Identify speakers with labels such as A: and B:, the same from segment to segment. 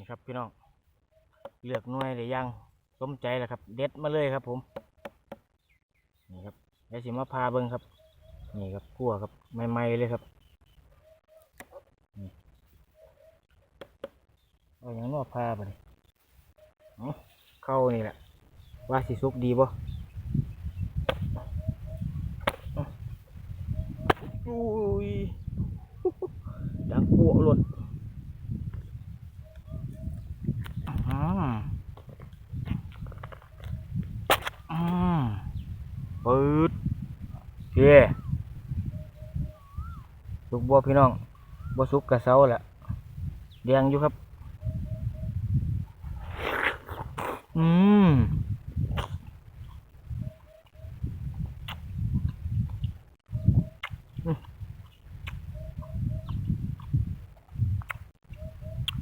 A: นี่ครับพี่น้องเลือกหน่วยได้ยังสมใจแล้วครับ เด็ดมาเลยครับ ผม นี่ครับเดี๋ยวสิมาพาเบิ้งครับ นี่ครับคั่วครับใหม่ๆเลยครับเอาอย่างนอกพาไปเลยเข้านี่แหละ ว่าสิสุกดีบ่อุ้ยดังปัวหล่น อ่าอ่าปืดเย่สุกบัวพี่น้องบัวสุกกระเซาแหละแดงอยู่ครับ อืม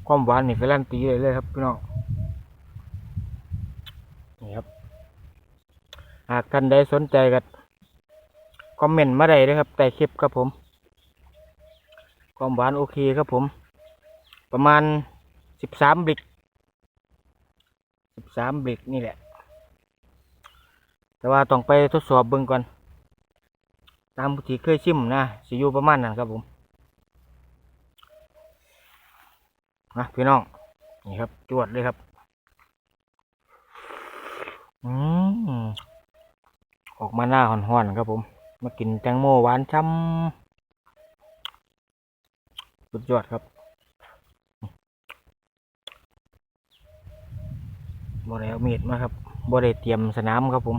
A: ความหวานนี่การันตีเลยเลยครับพี่น้อง นี่ครับ หากท่านใดสนใจก็คอมเมนต์มาได้เลยครับใต้คลิปครับผม ความหวานโอเคครับผม ประมาณสิบสามบริกสิบสามบริกนี่แหละ แต่ว่าต้องไปทดสอบเบิ่งก่อน ตามที่เคยชิมนะสิอยู่ประมาณนั้นครับผมนะพี่น้อง นี่ครับ จวดเลยครับ อืมออกมาหน้าห่อนๆครับผม มากินแตงโมหวานช่ำสุดยอดครับบ่ได้เอามีดมาครับบ่ได้เตรียมสนามครับผม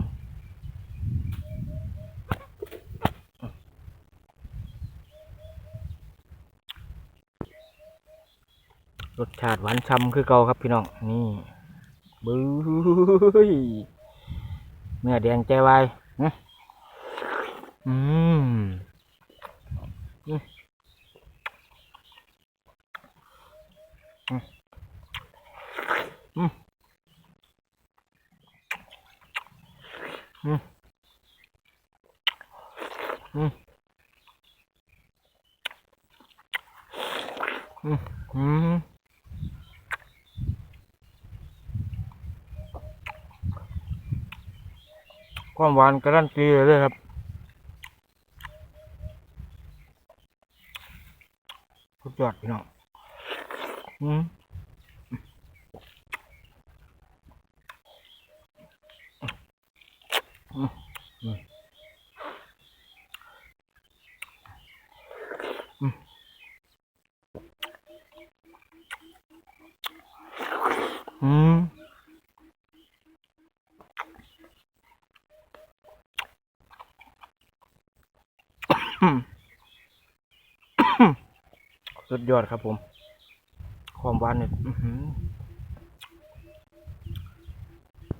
A: รสชาติหวานช่ำคือเก่าครับพี่น้อง นี่ บื้อเนื้อแดงใจวายอื้ออืมอืมอืมอืมอืมอืมอืมอืม ความหวานการันตีเลยครับ สุดยอดพี่น้องอืมอืมอืมอืมอืม สุดยอดครับผม ความหวานเนี่ย